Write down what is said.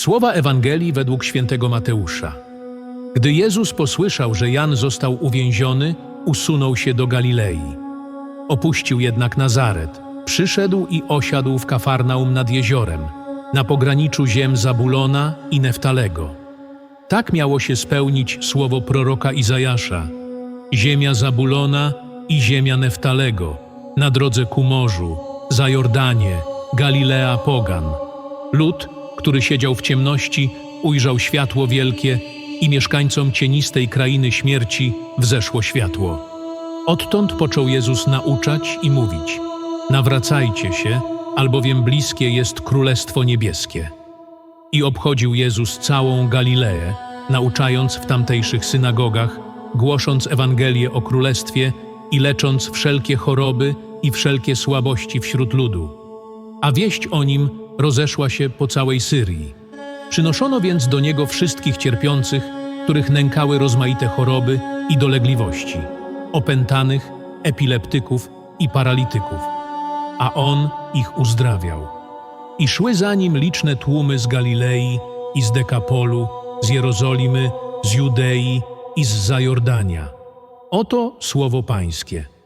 Słowa Ewangelii według świętego Mateusza. Gdy Jezus posłyszał, że Jan został uwięziony, usunął się do Galilei. Opuścił jednak Nazaret, przyszedł i osiadł w Kafarnaum nad jeziorem, na pograniczu ziem Zabulona i Neftalego. Tak miało się spełnić słowo proroka Izajasza. Ziemia Zabulona i ziemia Neftalego, na drodze ku morzu, za Jordanie, Galilea Pogan. Lud, który siedział w ciemności, ujrzał światło wielkie i mieszkańcom cienistej krainy śmierci wzeszło światło. Odtąd począł Jezus nauczać i mówić: Nawracajcie się, albowiem bliskie jest Królestwo Niebieskie. I obchodził Jezus całą Galileę, nauczając w tamtejszych synagogach, głosząc Ewangelię o Królestwie i lecząc wszelkie choroby i wszelkie słabości wśród ludu. A wieść o nim rozeszła się po całej Syrii. Przynoszono więc do niego wszystkich cierpiących, których nękały rozmaite choroby i dolegliwości, opętanych, epileptyków i paralityków, a on ich uzdrawiał. I szły za nim liczne tłumy z Galilei i z Dekapolu, z Jerozolimy, z Judei i z Zajordania. Oto słowo Pańskie.